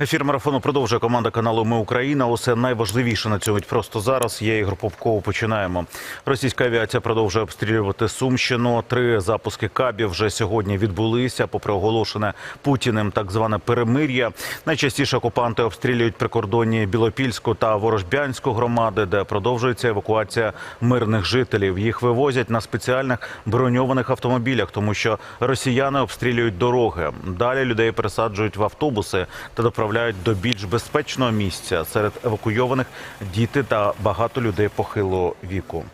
Ефір марафону продовжує команда каналу Ми Україна. Усе найважливіше на цьому просто зараз. Я Ігор Попков. Починаємо. Російська авіація продовжує обстрілювати Сумщину. Три запуски кабів вже сьогодні відбулися. Попри оголошене Путіним так зване перемир'я. Найчастіше окупанти обстрілюють прикордонні Білопільську та Ворожбянську громади, де продовжується евакуація мирних жителів. Їх вивозять на спеціальних броньованих автомобілях, тому що росіяни обстрілюють дороги. Далі людей пересаджують в автобуси та доправляють до більш безпечного місця. Серед евакуйованих діти та багато людей похилого віку.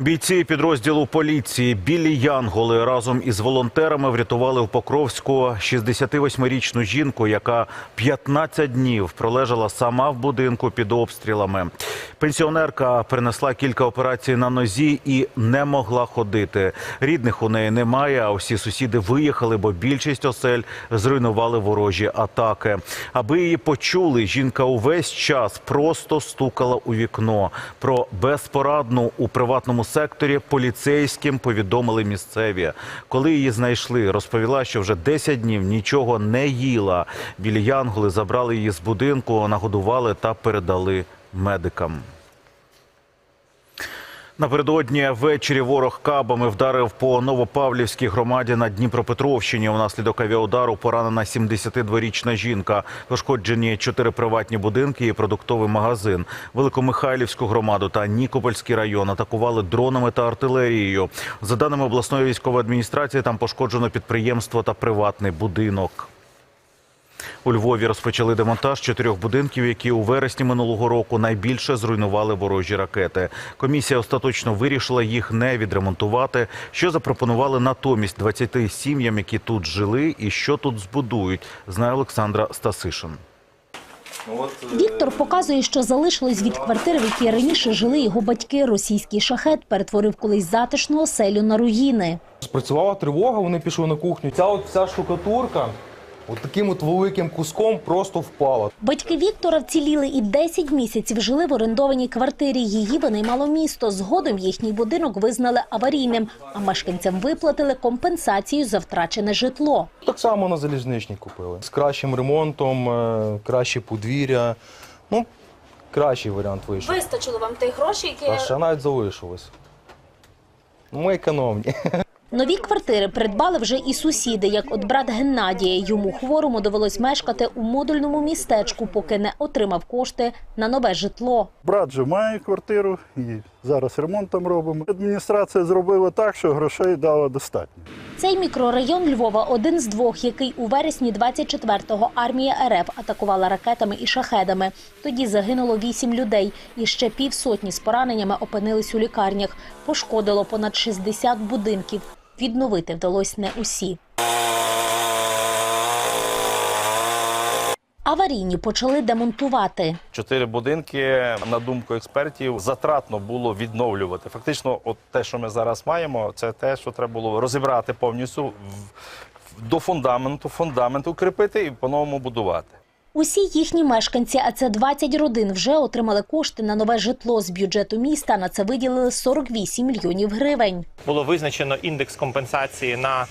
Бійці підрозділу поліції білі Янголи разом із волонтерами врятували в Покровську 68-річну жінку, яка 15 днів пролежала сама в будинку під обстрілами. Пенсіонерка перенесла кілька операцій на нозі і не могла ходити. Рідних у неї немає. А всі сусіди виїхали, бо більшість осель зруйнували ворожі атаки. Аби її почули, жінка увесь час просто стукала у вікно. Про безпорадну у приватному секторі поліцейським повідомили місцеві. Коли її знайшли, розповіла, що вже 10 днів нічого не їла. Білі янголи забрали її з будинку, нагодували та передали медикам. Напередодні ввечері ворог кабами вдарив по Новопавлівській громаді на Дніпропетровщині. Унаслідок авіаудару поранена 72-річна жінка. Пошкоджені чотири приватні будинки і продуктовий магазин. Великомихайлівську громаду та Нікопольський район атакували дронами та артилерією. За даними обласної військової адміністрації, там пошкоджено підприємство та приватний будинок. У Львові розпочали демонтаж чотирьох будинків, які у вересні минулого року найбільше зруйнували ворожі ракети. Комісія остаточно вирішила їх не відремонтувати. Що запропонували натомість 20 сім'ям, які тут жили, і що тут збудують, знає Олександра Стасишин. Віктор показує, що залишилось від квартири, в якій раніше жили його батьки. Російський шахет перетворив колись затишну оселю на руїни. Спрацювала тривога, вони пішли на кухню. Ця от вся штукатурка от таким от великим куском просто впала. Батьки Віктора вціліли і 10 місяців жили в орендованій квартирі. Її винаймало місто. Згодом їхній будинок визнали аварійним, а мешканцям виплатили компенсацію за втрачене житло. Так само на залізничній купили. З кращим ремонтом, е, краще подвір'я. Ну, кращий варіант вийшов. Вистачило вам тих грошей, А ще навіть залишилось. Ну, Ми економні. Нові квартири придбали вже і сусіди, як от брат Геннадія. Йому хворому довелось мешкати у модульному містечку, поки не отримав кошти на нове житло. Брат же має квартиру і зараз ремонт там робимо. Адміністрація зробила так, що грошей дала достатньо. Цей мікрорайон Львова один з двох, який у вересні 24-го армія РФ атакувала ракетами і шахедами. Тоді загинуло вісім людей, і ще півсотні з пораненнями опинились у лікарнях. Пошкодило понад 60 будинків. Відновити вдалося не усі. Аварійні почали демонтувати. Чотири будинки, на думку експертів, затратно було відновлювати. Фактично, от те, що ми зараз маємо, це те, що треба було розібрати повністю до фундаменту, фундамент укріпити і по-новому будувати. Усі їхні мешканці, а це 20 родин, вже отримали кошти на нове житло з бюджету міста. На це виділили 48 мільйонів гривень. було визначено індекс компенсації на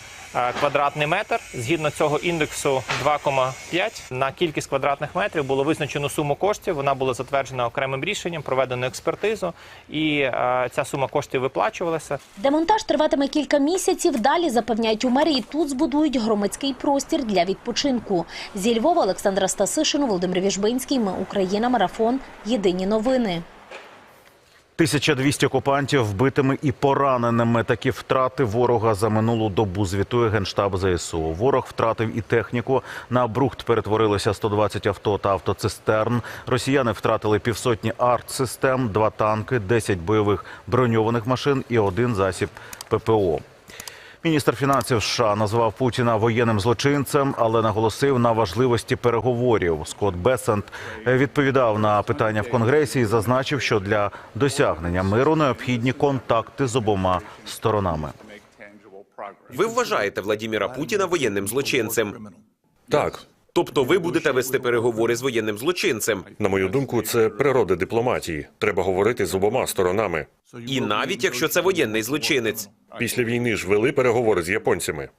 квадратний метр. Згідно цього індексу 2,5 на кількість квадратних метрів було визначено суму коштів. Вона була затверджена окремим рішенням, проведено експертизу, і е, ця сума коштів виплачувалася. Демонтаж триватиме кілька місяців. Далі запевняють у мерії, тут збудують громадський простір для відпочинку. Зі Львова Олександра Стасишин, Володимир Віжбинський. Ми Україна. Марафон. Єдині новини. 1200 окупантів вбитими і пораненими. Такі втрати ворога за минулу добу звітує генштаб ЗСУ. Ворог втратив і техніку. На брухт перетворилися 120 авто та автоцистерн. Росіяни втратили півсотні артсистем, два танки, 10 бойових броньованих машин і один засіб ППО. Міністр фінансів США назвав Путіна воєнним злочинцем, але наголосив на важливості переговорів. Скотт Бесент відповідав на питання в конгресі і зазначив, що для досягнення миру необхідні контакти з обома сторонами. Ви вважаєте Владіміра Путіна воєнним злочинцем? Так, Тобто ви будете вести переговори з воєнним злочинцем, на мою думку, це природа дипломатії. Треба говорити з обома сторонами. і навіть якщо це воєнний злочинець. Після війни ж вели переговори з японцями.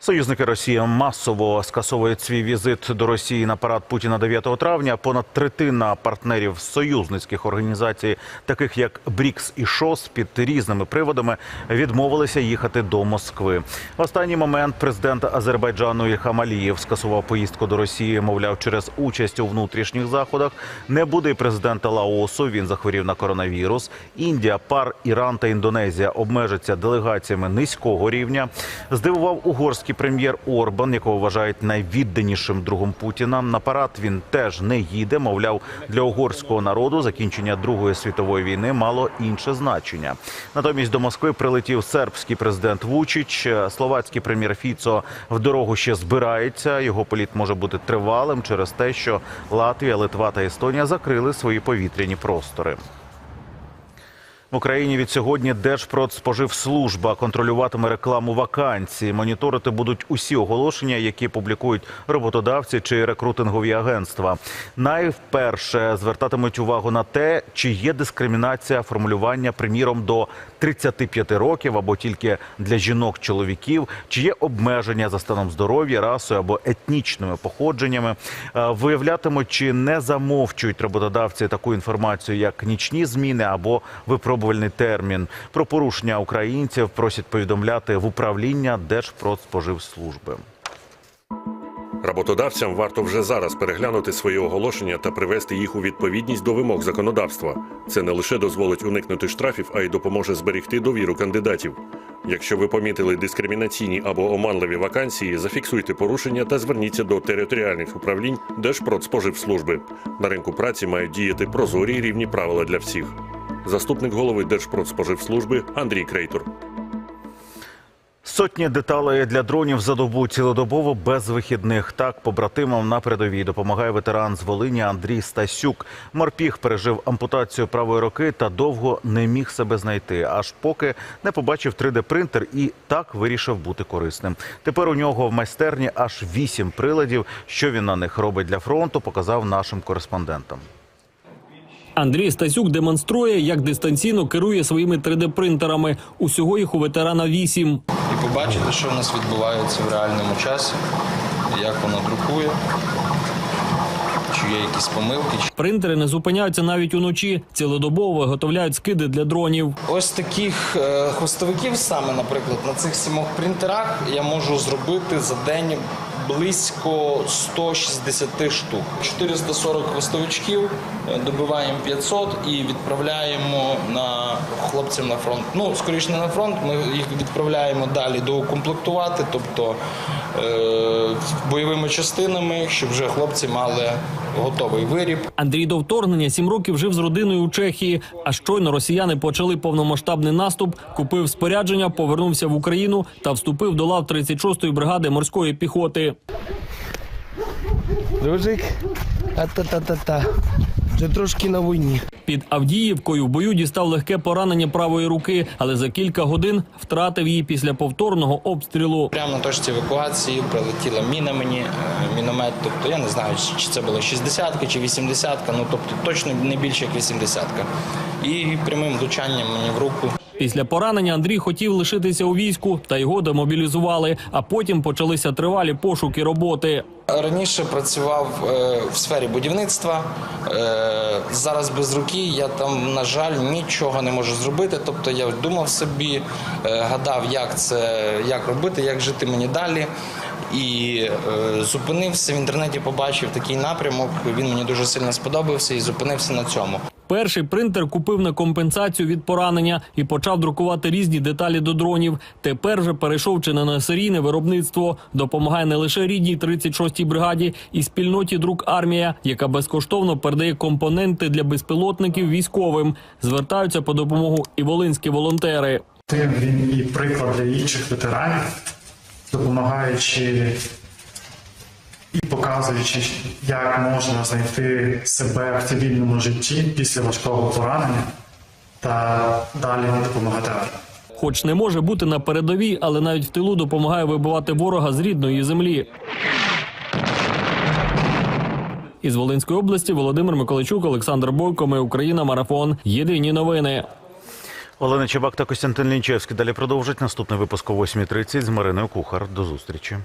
Союзники Росії масово скасовують свій візит до Росії на парад Путіна 9 травня. Понад третина партнерів союзницьких організацій, таких як БРІКС і ШОС, під різними приводами відмовилися їхати до Москви. В останній момент президент Азербайджану Ільхам Алієв скасував поїздку до Росії. Мовляв, через участь у внутрішніх заходах не буде і президента Лаосу. Він захворів на коронавірус. Індія, пар, Іран та Індонезія обмежаться делегаціями низького рівня. Здивував угорський прем'єр Орбан, якого вважають найвідданішим другом Путіна. На парад він теж не їде. Мовляв, для угорського народу закінчення Другої світової війни мало інше значення. Натомість до Москви прилетів сербський президент Вучич. Словацький прем'єр Фіцо в дорогу ще збирається. Його політ може бути тривалим через те, що Латвія, Литва та Естонія закрили свої повітряні простори. В Україні від сьогодні Держпродспоживслужба контролюватиме рекламу вакансій. Моніторити будуть усі оголошення, які публікують роботодавці чи рекрутингові агентства. Найвперше звертатимуть увагу на те, чи є дискримінація формулювання, приміром, до 35 років або тільки для жінок-чоловіків, чи є обмеження за станом здоров'я, расою або етнічними походженнями. Е, Виявлятимуть, чи не замовчують роботодавці таку інформацію, як нічні зміни або випробувальний термін. Про порушення українців просять повідомляти в управління Держпродспоживслужби. Роботодавцям варто вже зараз переглянути свої оголошення та привести їх у відповідність до вимог законодавства. Це не лише дозволить уникнути штрафів, а й допоможе зберегти довіру кандидатів. Якщо ви помітили дискримінаційні або оманливі вакансії, зафіксуйте порушення та зверніться до територіальних управлінь Держпродспоживслужби. На ринку праці мають діяти прозорі рівні правила для всіх. Заступник голови Держпродспоживслужби Андрій Крейтор. Сотні деталей для дронів за добу цілодобово без вихідних. Так побратимам на передовій допомагає ветеран з Волині Андрій Стасюк. Морпіг пережив ампутацію правої руки та довго не міг себе знайти, аж поки не побачив 3D-принтер і так вирішив бути корисним. Тепер у нього в майстерні аж вісім приладів. Що він на них робить для фронту, показав нашим кореспондентам. Андрій Стасюк демонструє, як дистанційно керує своїми 3D-принтерами. Усього їх у ветерана 8. і побачити, що в нас відбувається в реальному часі, як воно друкує, чи є якісь помилки. Принтери не зупиняються навіть уночі. Цілодобово виготовляють скиди для дронів. Ось таких е, хвостовиків саме, наприклад, на цих сімох принтерах я можу зробити за день близько 160 штук. 440 хвостовичків, е, добиваємо 500 і відправляємо на хлопцям на фронт. Ну, скоріше не на фронт, ми їх відправляємо далі доукомплектувати, тобто е, бойовими частинами, щоб вже хлопці мали готовий виріб. Андрій до вторгнення сім років жив з родиною у Чехії. А щойно росіяни почали повномасштабний наступ, купив спорядження, повернувся в Україну та вступив до лав 36-ї бригади морської піхоти. Дружик, та-та-та-та-та. Вже трошки на війні. Під Авдіївкою в бою дістав легке поранення правої руки, але за кілька годин втратив її після повторного обстрілу. Прямо на точці евакуації прилетіла міна мені, е, міномет. Тобто я не знаю, чи- чи це було 60-ка чи 80-ка, ну тобто точно не більше як 80-ка. І прямим влучанням мені в руку. Після поранення Андрій хотів лишитися у війську, та його демобілізували. А потім почалися тривалі пошуки роботи. Раніше працював е, в сфері будівництва. Е, зараз без руки я там, на жаль, нічого не можу зробити. Тобто я думав собі, е, гадав, як це як робити, як жити мені далі. І зупинився в інтернеті, побачив такий напрямок. Він мені дуже сильно сподобався і зупинився на цьому. Перший принтер купив на компенсацію від поранення і почав друкувати різні деталі до дронів. Тепер вже перейшов чи не на серійне виробництво. Допомагає не лише рідній 36-й бригаді і спільноті друк армія, яка безкоштовно передає компоненти для безпілотників військовим. Звертаються по допомогу і волинські волонтери. Тим він і приклад для інших ветеранів, допомагаючи і показуючи, як можна знайти себе в цивільному житті після важкого поранення та далі допомагати. Хоч не може бути на передовій, але навіть в тилу допомагає вибивати ворога з рідної землі. Із Волинської області Володимир Миколайчук, Олександр Бойко. Ми Україна. Марафон. Єдині новини. Олена Чебак та Костянтин Лінчевський далі продовжать наступний випуск о 8.30 з Мариною Кухар. До зустрічі.